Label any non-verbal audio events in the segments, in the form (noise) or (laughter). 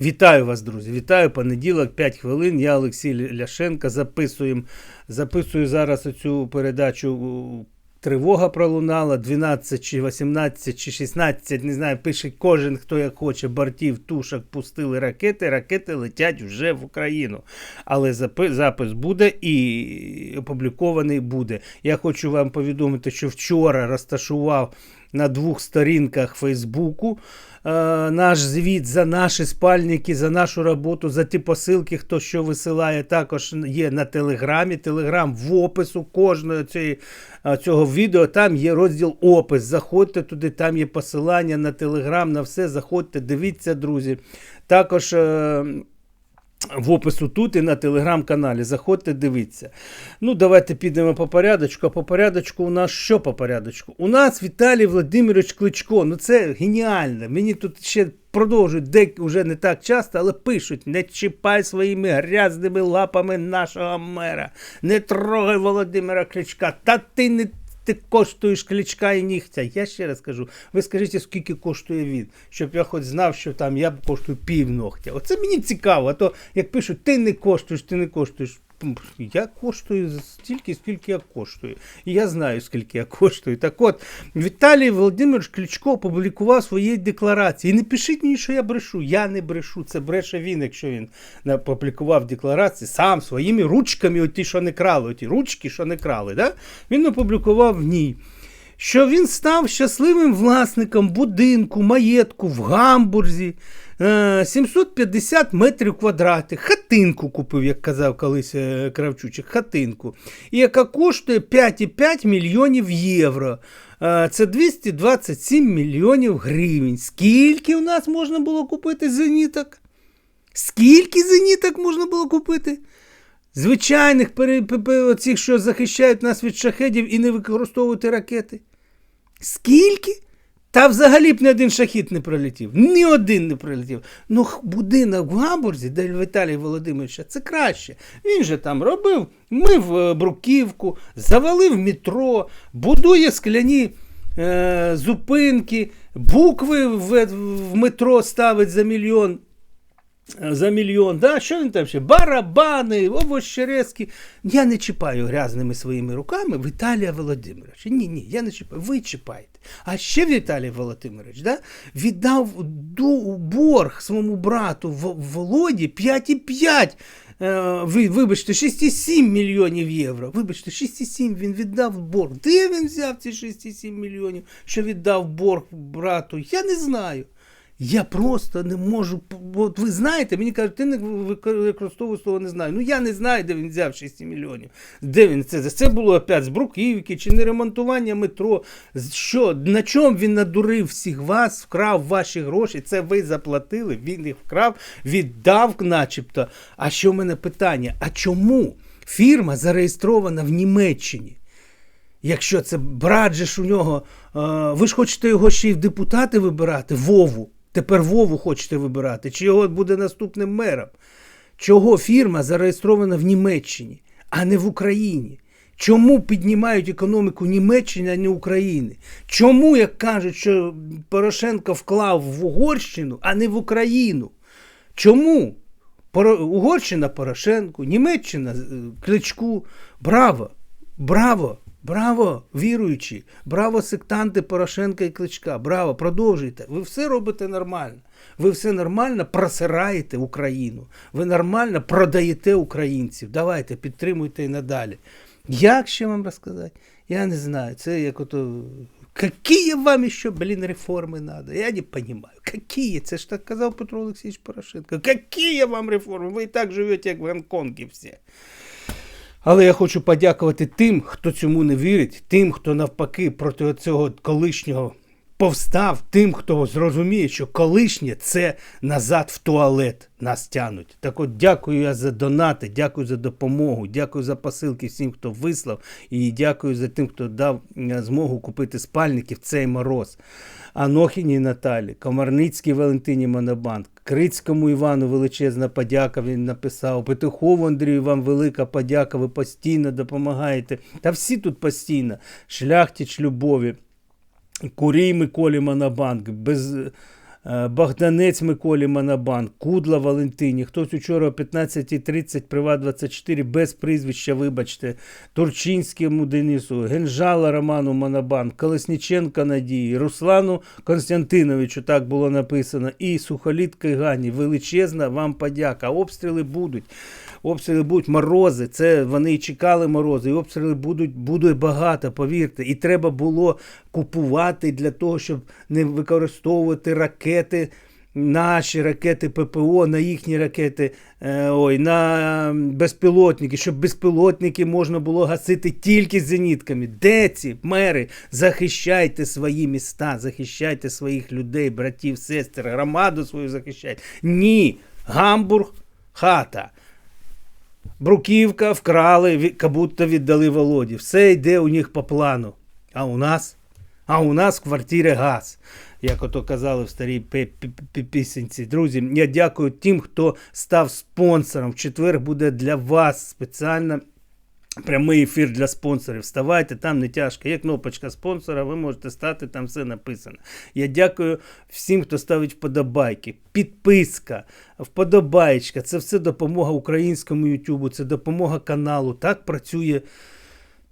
Вітаю вас, друзі! Вітаю понеділок, 5 хвилин. Я Олексій Ляшенко. Записуємо, записую зараз оцю передачу. Тривога пролунала 12 чи 18 чи 16, не знаю, пише кожен, хто як хоче, бортів, тушок пустили ракети, ракети летять вже в Україну. Але запис буде і опублікований буде. Я хочу вам повідомити, що вчора розташував на двох сторінках Фейсбуку е, наш звіт за наші спальники, за нашу роботу, за ті посилки, хто що висилає, також є на Телеграмі. Телеграм в опису кожного цієї, е, цього відео. Там є розділ опис. Заходьте туди, там є посилання на Телеграм, на все. Заходьте, дивіться, друзі. Також. В опису тут і на телеграм-каналі. Заходьте, дивіться. Ну, давайте підемо по порядочку. А по порядочку у нас що по порядочку? У нас Віталій Владимирович Кличко. Ну це геніально. Мені тут ще продовжують, де вже не так часто, але пишуть: не чіпай своїми грязними лапами нашого мера. Не трогай Володимира Кличка. Та ти не. Ти коштуєш кличка і нігтя. Я ще раз кажу, ви скажіть, скільки коштує він, щоб я хоч знав, що там я коштую пів ногтя. Оце мені цікаво, а то як пишуть, ти не коштуєш, ти не коштуєш. Я коштую стільки, скільки я коштую. І я знаю, скільки я коштую. Так от, Віталій Володимирович Кличко опублікував свої декларації. І не пишіть мені, що я брешу. Я не брешу. Це бреше він, якщо він опублікував декларації сам своїми ручками, оті, що не крали, оті ручки, що не крали. Да? Він опублікував в ній. Що він став щасливим власником будинку, маєтку в Гамбурзі, 750 метрів квадратних, хатинку купив, як казав колись е, Кравчучик, хатинку, яка коштує 5,5 мільйонів євро. Е, Це 227 мільйонів гривень. Скільки у нас можна було купити зеніток? Скільки зеніток можна було купити? Звичайних оцих, що захищають нас від шахедів і не використовувати ракети. Скільки? Та взагалі б ні один шахіт не пролетів. Ні один не пролетів. Ну, будинок в Гамбурзі, де Віталій Володимировича, це краще. Він же там робив, мив е, бруківку, завалив метро, будує скляні е, зупинки, букви в, в метро ставить за мільйон. За мільйон, да? що він там ще? Барабани, овощерезки. Я не чіпаю грязними своїми руками Віталія Володимировича. Ні, ні, я не чіпаю. Ви чіпаєте. А ще Віталій Володимирович да, віддав борг своєму брату Володі 5,5. Е, ви, вибачте, 6,7 мільйонів євро. Вибачте, 6,7 він віддав борг. Де він взяв ці 6,7 мільйонів, що віддав борг брату? Я не знаю. Я просто не можу. От ви знаєте, мені кажуть, ти не вик- використовуєш слово не знаю. Ну я не знаю, де він взяв 6 мільйонів. Де він це? Це було опять з бруківки чи не ремонтування метро. Що? На чому він надурив всіх вас, вкрав ваші гроші? Це ви заплатили, він їх вкрав, віддав, начебто. А що в мене питання? А чому фірма зареєстрована в Німеччині? Якщо це брат же ж у нього, ви ж хочете його ще й в депутати вибирати, Вову. Тепер Вову хочете вибирати, чи його буде наступним мером? Чого фірма зареєстрована в Німеччині, а не в Україні? Чому піднімають економіку Німеччини, а не України? Чому, як кажуть, що Порошенко вклав в Угорщину, а не в Україну? Чому? Угорщина Порошенку, Німеччина е, Кличку. Браво! Браво! Браво, віруючі! Браво, сектанти Порошенка і Кличка! Браво! Продовжуйте! Ви все робите нормально. Ви все нормально просираєте Україну. Ви нормально продаєте українців. Давайте, підтримуйте і надалі. Як ще вам розказати? Я не знаю. Це як ото. Какие вам еще, блин, реформи надо? Я не понимаю. Какие? Це ж так казав Петро Олексійович Порошенко. Какие вам реформи? Ви і так живете, як в Гонконгі всі. Але я хочу подякувати тим, хто цьому не вірить, тим, хто навпаки проти цього колишнього повстав, тим, хто зрозуміє, що колишнє це назад в туалет нас тянуть. Так от дякую я за донати, дякую за допомогу, дякую за посилки всім, хто вислав, і дякую за тим, хто дав змогу купити спальники в цей мороз. Анохіні Наталі, Комарницькій Валентині Монобанк, Крицькому Івану величезна подяка. Він написав. Петухову Андрію, вам велика подяка. Ви постійно допомагаєте. Та всі тут постійно. Шляхтіч Любові, Курій Миколі Монобанк, без е, Богданець Миколі Манабан, Кудла Валентині, хтось учора о 15.30 Приват 24 без прізвища, вибачте, Турчинському Денису, Генжала Роману Манабан, Колесніченка Надії, Руслану Константиновичу, так було написано, і Сухоліт Кайгані. Величезна вам подяка. Обстріли будуть. Обстріли будуть морози. Це вони і чекали морози. І обстріли будуть буде багато, повірте. І треба було купувати для того, щоб не використовувати ракети. Наші ракети ППО, на їхні ракети, е, ой, на безпілотники, щоб безпілотники можна було гасити тільки зенітками. Де ці мери? Захищайте свої міста, захищайте своїх людей, братів, сестер, громаду свою захищайте. Ні, Гамбург, хата. Бруківка вкрали, ві- будто віддали Володі. Все йде у них по плану. А у нас? А у нас в квартирі газ. Як ото казали в старій пісенці. Друзі, я дякую тим, хто став спонсором. В четвер буде для вас спеціально прямий ефір для спонсорів. Вставайте, там не тяжко. Є кнопочка спонсора, ви можете стати, там все написано. Я дякую всім, хто ставить вподобайки. Підписка, вподобайка. Це все допомога українському Ютубу, це допомога каналу. Так працює.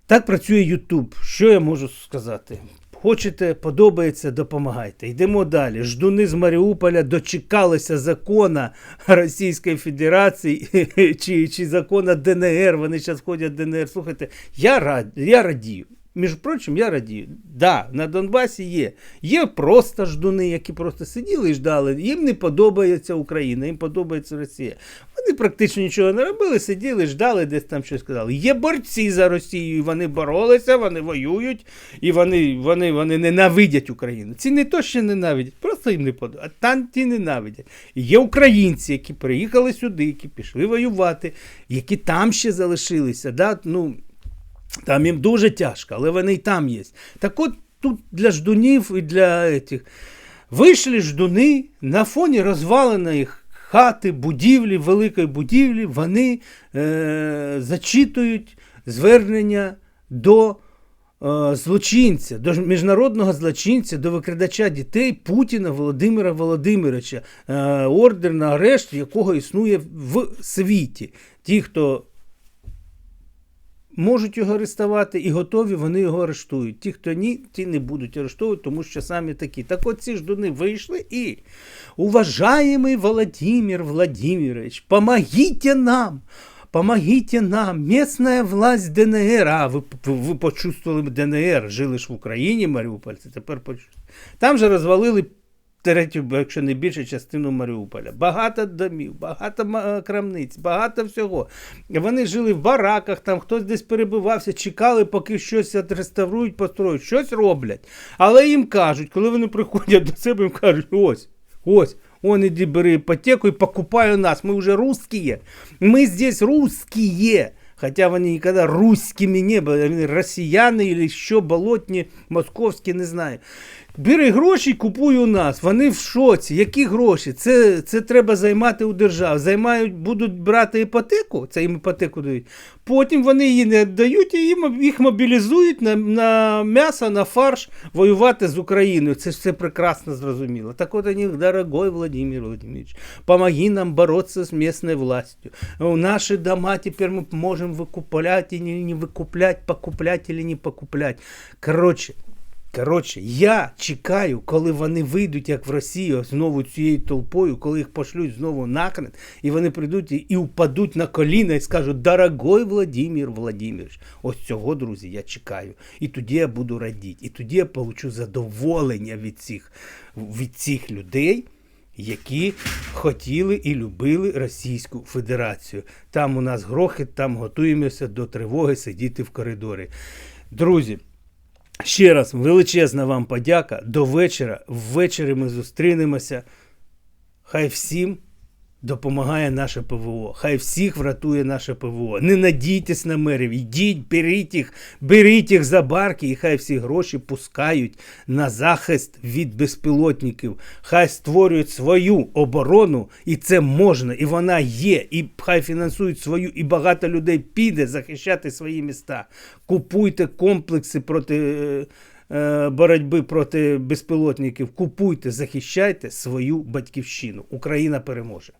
Так працює Ютуб. Що я можу сказати? Хочете, подобається, допомагайте. Йдемо далі. Ждуни з Маріуполя дочекалися закона Російської Федерації (laughs) чи, чи закона ДНР. Вони зараз ходять ДНР. Слухайте, я рад, я радію. Між прочим, я радію. Да, на Донбасі є. Є просто ждуни, які просто сиділи і ждали. Їм не подобається Україна, їм подобається Росія. Вони практично нічого не робили, сиділи, ждали, десь там щось сказали. Є борці за Росію, і вони боролися, вони воюють, і вони, вони, вони ненавидять Україну. Ці не то, що ненавидять, просто їм не подобається. Там ті ненавидять. І є українці, які приїхали сюди, які пішли воювати, які там ще залишилися. Да? Ну, там їм дуже тяжко, але вони і там є. Так от тут для ждунів і для этих. Вийшли ждуни на фоні розваленої хати, будівлі, великої будівлі, вони е, зачитують звернення до е, злочинця, до міжнародного злочинця, до викрадача дітей Путіна Володимира Володимировича, е, ордер на арешт, якого існує в світі. Ті, хто можуть його арестувати і готові, вони його арештують. Ті, хто ні, ті не будуть арештовувати, тому що самі такі. Так от ці ждуни вийшли і уважаємий Володимир Владимирович, помогите нам. Помогите нам, местная власть ДНР. А, ви, ви, ви ДНР, жили ж в Україні, Маріупольці, тепер почувствували. Там же розвалили третю, якщо не більше частину Маріуполя. Багато домів, багато ма- крамниць, багато всього. Вони жили в бараках, там хтось десь перебивався, чекали, поки щось відреставрують, построють, щось роблять. Але їм кажуть, коли вони приходять до себе, їм кажуть, ось, ось. Он иди бери ипотеку и покупай у нас. Мы уже русские. Мы здесь русские. Хотя вони никогда русскими не были. Вони росіяни или що болотні, московські, не знаю. Бери гроші купуй у нас. Вони в шоці. Які гроші? Це, це треба займати у держав. Займають, будуть брати іпотеку, це їм іпотеку дають. Потім вони її не віддають і їм, їх мобілізують на, на м'ясо, на фарш воювати з Україною. Це ж все прекрасно зрозуміло. Так от вони, дорогой Владимир Владимирович, помоги нам бороться з місцевою властю. Наші дома тепер ми можемо викупляти, не, не викупляти, покупляти или не покупляти. Коротше, Коротше, я чекаю, коли вони вийдуть, як в Росію, знову цією толпою, коли їх пошлють знову нахрен, і вони прийдуть і, впадуть на коліна і скажуть: Дорогой Владимир Владимирович, ось цього, друзі, я чекаю. І тоді я буду радіти. І тоді я получу задоволення від цих, від цих людей. Які хотіли і любили Російську Федерацію. Там у нас грохіт, там готуємося до тривоги сидіти в коридорі. Друзі, Ще раз величезна вам подяка. До вечора. Ввечері ми зустрінемося. Хай всім допомагає наше ПВО. Хай всіх врятує наше ПВО. Не надійтесь на мерів. Йдіть, беріть їх, беріть їх за барки, і хай всі гроші пускають на захист від безпілотників. Хай створюють свою оборону, і це можна, і вона є. І хай фінансують свою, і багато людей піде захищати свої міста. Купуйте комплекси проти. е, е, боротьби проти безпілотників, купуйте, захищайте свою батьківщину. Україна переможе.